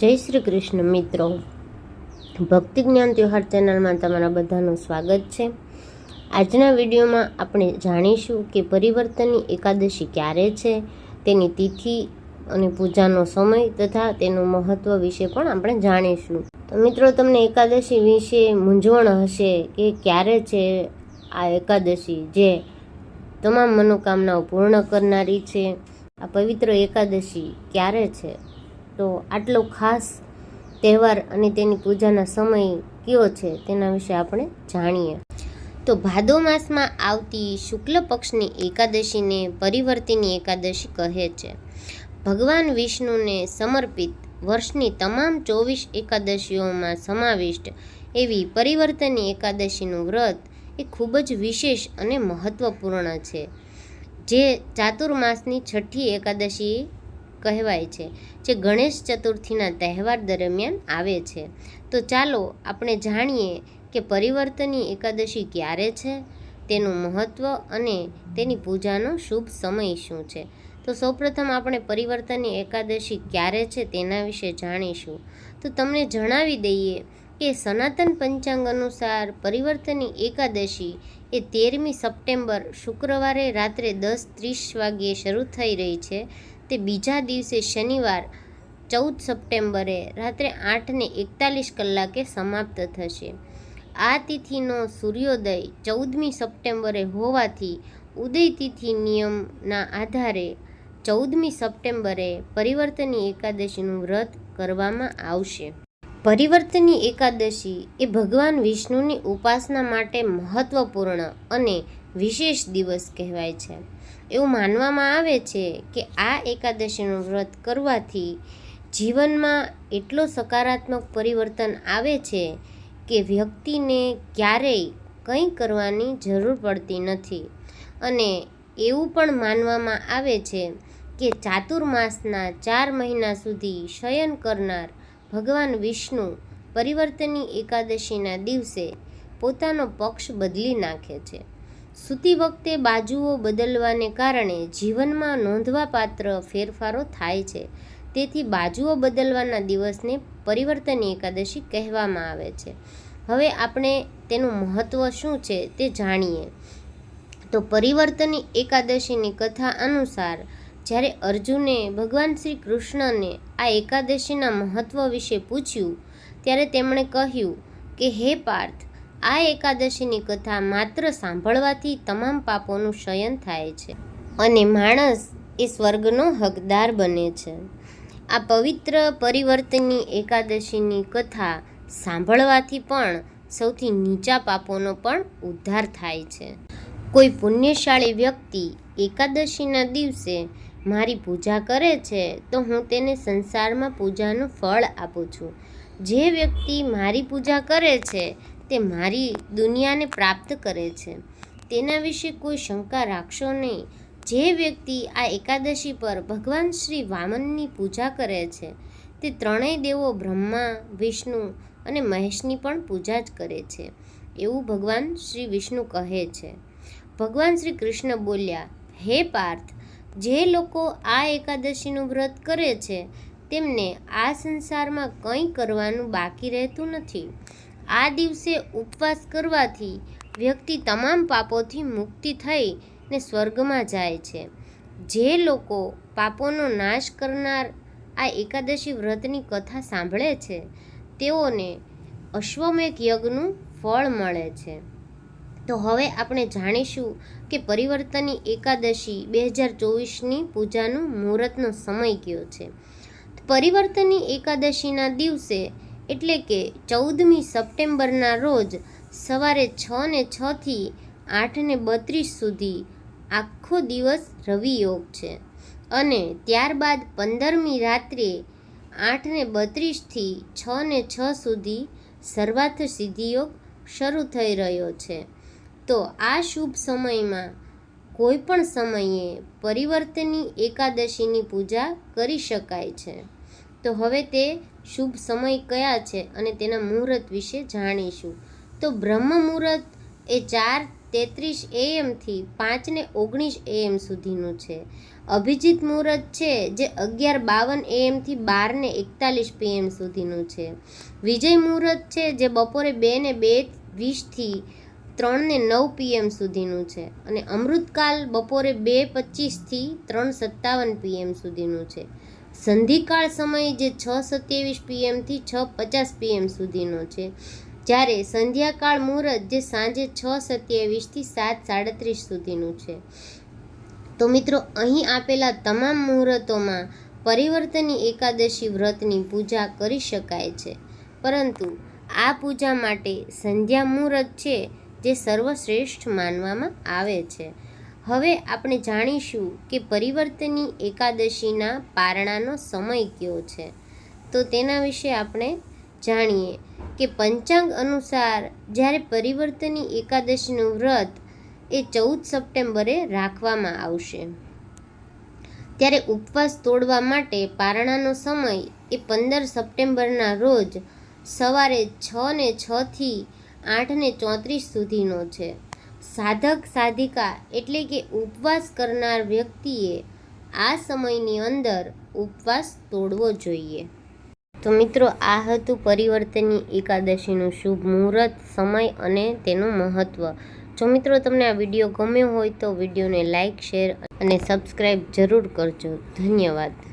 જય શ્રી કૃષ્ણ મિત્રો. ભક્તિ જ્ઞાન ત્યોહાર ચેનલમાં તમારા બધાનું સ્વાગત છે. આજના વિડીયોમાં આપણે જાણીશું કે પરિવર્તનની એકાદશી ક્યારે છે, તેની તિથિ અને પૂજાનો સમય તથા તેનું મહત્વ વિશે પણ આપણે જાણીશું. તો મિત્રો, તમને એકાદશી વિશે મૂંઝવણ હશે કે ક્યારે છે આ એકાદશી જે તમામ મનોકામનાઓ પૂર્ણ કરનારી છે? આ પવિત્ર એકાદશી ક્યારે છે? તો આટલો ખાસ તહેવાર અને તેની પૂજાના સમય કયો છે તેના વિશે આપણે જાણીએ. તો ભાદો માસમાં આવતી શુક્લ પક્ષની એકાદશીને પરિવર્તિની એકાદશી કહે છે. ભગવાન વિષ્ણુને સમર્પિત વર્ષની તમામ ચોવીસ એકાદશીઓમાં સમાવિષ્ટ એવી પરિવર્તની એકાદશીનું વ્રત એ ખૂબ જ વિશેષ અને મહત્વપૂર્ણ છે. જે ચાતુર્માસની છઠ્ઠી એકાદશી કહેવાય છે, જે ગણેશ ચતુર્થીના તહેવાર દરમિયાન આવે છે. તો ચાલો આપણે જાણીએ કે પરિવર્તની એકાદશી ક્યારે છે, તેનું મહત્ત્વ અને તેની પૂજાનો શુભ સમય શું છે? તો સૌપ્રથમ આપણે પરિવર્તનની એકાદશી ક્યારે છે તેના વિશે જાણીશું. તો તમને જણાવી દઈએ કે સનાતન પંચાંગ અનુસાર પરિવર્તનની એકાદશી એ તેરમી સપ્ટેમ્બર શુક્રવારે રાત્રે દસ ત્રીસ વાગ્યે શરૂ થઈ રહી છે. તે બીજા દિવસે શનિવાર, ચૌદ સપ્ટેમ્બરે રાત્રે આઠને એકતાલીસ કલાકે સમાપ્ત થશે. આ તિથિનો સૂર્યોદય ચૌદમી સપ્ટેમ્બરે હોવાથી ઉદય તિથિ નિયમના આધારે ચૌદમી સપ્ટેમ્બરે પરિવર્તની એકાદશીનું વ્રત કરવામાં આવશે. પરિવર્તની એકાદશી એ ભગવાન વિષ્ણુની ઉપાસના માટે મહત્વપૂર્ણ અને વિશેષ દિવસ કહેવાય છે. એવું માનવામાં આવે છે કે આ એકાદશીનું વ્રત કરવાથી જીવનમાં એટલો સકારાત્મક પરિવર્તન આવે છે કે વ્યક્તિને ક્યારેય કંઈ કરવાની જરૂર પડતી નથી. અને એવું પણ માનવામાં આવે છે કે ચાતુર્માસના ચાર મહિના સુધી શયન કરનાર ભગવાન વિષ્ણુ પરિવર્તની એકાદશીના દિવસે પોતાનો પક્ષ બદલી નાખે છે. સૂતી વખતે બાજુઓ બદલવાને કારણે જીવનમાં નોંધવાપાત્ર ફેરફારો થાય છે. તેથી બાજુઓ બદલવાના દિવસને પરિવર્તની એકાદશી કહેવામાં આવે છે. હવે આપણે તેનું મહત્ત્વ શું છે તે જાણીએ. તો પરિવર્તની એકાદશીની કથા અનુસાર, જ્યારે અર્જુને ભગવાન શ્રી કૃષ્ણને આ એકાદશીના મહત્ત્વ વિશે પૂછ્યું, ત્યારે તેમણે કહ્યું કે, હે પાર્થ આ એકાદશીની કથા માત્ર સાંભળવાથી તમામ પાપોનું શયન થાય છે અને માણસ એ સ્વર્ગનો હકદાર બને છે. આ પવિત્ર પરિવર્તનની એકાદશીની કથા સાંભળવાથી પણ સૌથી નીચા પાપોનો પણ ઉદ્ધાર થાય છે. કોઈ પુણ્યશાળી વ્યક્તિ એકાદશીના દિવસે મારી પૂજા કરે છે તો હું તેને સંસારમાં પૂજાનું ફળ આપું છું. જે વ્યક્તિ મારી પૂજા કરે છે તે મારી દુનિયાને પ્રાપ્ત કરે છે. તેના વિશે કોઈ શંકા રાખશો નહીં. જે વ્યક્તિ આ એકાદશી પર ભગવાન શ્રી વામનની પૂજા કરે છે, તે ત્રણેય દેવો બ્રહ્મા, વિષ્ણુ અને મહેશની પણ પૂજા જ કરે છે, એવું ભગવાન શ્રી વિષ્ણુ કહે છે. ભગવાન શ્રી કૃષ્ણ બોલ્યા, હે પાર્થ, જે લોકો આ એકાદશીનું વ્રત કરે છે, તેમને આ સંસારમાં કંઈ કરવાનું બાકી રહેતું નથી. આ દિવસે ઉપવાસ કરવાથી વ્યક્તિ તમામ પાપોથી મુક્તિ થઈ ને સ્વર્ગમાં જાય છે. જે લોકો પાપોનો નાશ કરનાર આ એકાદશી વ્રતની કથા સાંભળે છે, તેઓને અશ્વમેઘ યજ્ઞનું ફળ મળે છે. તો હવે આપણે જાણીશું કે પરિવર્તનની એકાદશી બે હજાર ચોવીસની પૂજાનું મુહૂર્તનો સમય કયો છે. પરિવર્તનની એકાદશીના દિવસે એટલે કે ચૌદમી સપ્ટેમ્બરના રોજ સવારે છ ને છથી આઠ ને બત્રીસ સુધી આખો દિવસ રવિ યોગ છે. અને ત્યારબાદ પંદરમી રાત્રે આઠ ને બત્રીસથી છ ને છ સુધી સર્વાર્થ સિદ્ધિયોગ શરૂ થઈ રહ્યો છે. તો આ શુભ સમયમાં કોઈ પણ સમયે પરિવર્તની એકાદશીની પૂજા કરી શકાય છે. તો હવે તે શુભ સમય કયા છે અને તેના મુહૂર્ત વિશે જાણીશું. તો બ્રહ્મ મુહૂર્ત એ ચાર તેત્રીસ એએમથી પાંચને ઓગણીસ એએમ સુધીનું છે. અભિજીત મુહૂર્ત છે જે અગિયાર બાવન એએમથી બારને એકતાલીસ પીએમ સુધીનું છે. વિજય મુહૂર્ત છે જે બપોરે બે ને બે વીસથી ત્રણને નવ પીએમ સુધીનું છે અને અમૃતકાલ બપોરે બે પચીસથી ત્રણ સત્તાવન પીએમ સુધીનું છે. સંધિકાળ સમય જે છ સત્યાવીસ પીએમથી છ પચાસ પીએમ સુધીનો છે. જ્યારે સંધ્યાકાળ મુહૂર્ત જે સાંજે છ સત્યાવીસથી સાત સાડત્રીસ સુધીનું છે. તો મિત્રો, અહીં આપેલા તમામ મુહૂર્તોમાં પરિવર્તની એકાદશી વ્રતની પૂજા કરી શકાય છે. પરંતુ આ પૂજા માટે સંધ્યા મુહૂર્ત છે જે સર્વશ્રેષ્ઠ માનવામાં આવે છે. હવે આપણે જાણીશું કે પરિવર્તની એકાદશીના પારણાનો સમય કયો છે. તો તેના વિશે આપણે જાણીએ કે પંચાંગ અનુસાર જ્યારે પરિવર્તની એકાદશીનું વ્રત એ ચૌદ સપ્ટેમ્બરે રાખવામાં આવશે. ત્યારે ઉપવાસ તોડવા માટે પારણાનો સમય એ પંદર સપ્ટેમ્બરના રોજ સવારે છ ને છથી આઠ ને ચોત્રીસ સુધીનો છે. સાધક સાધિકા એટલે કે ઉપવાસ કરનાર વ્યક્તિએ આ સમયની અંદર ઉપવાસ તોડવો જોઈએ. તો મિત્રો, આ હતું પરિવર્તનની એકાદશીનું શુભ મુહૂર્ત, સમય અને તેનું મહત્ત્વ જો મિત્રો તમને આ વીડિયો ગમ્યો હોય તો વિડીયોને લાઇક શેર અને સબસ્ક્રાઈબ જરૂર કરજો. ધન્યવાદ.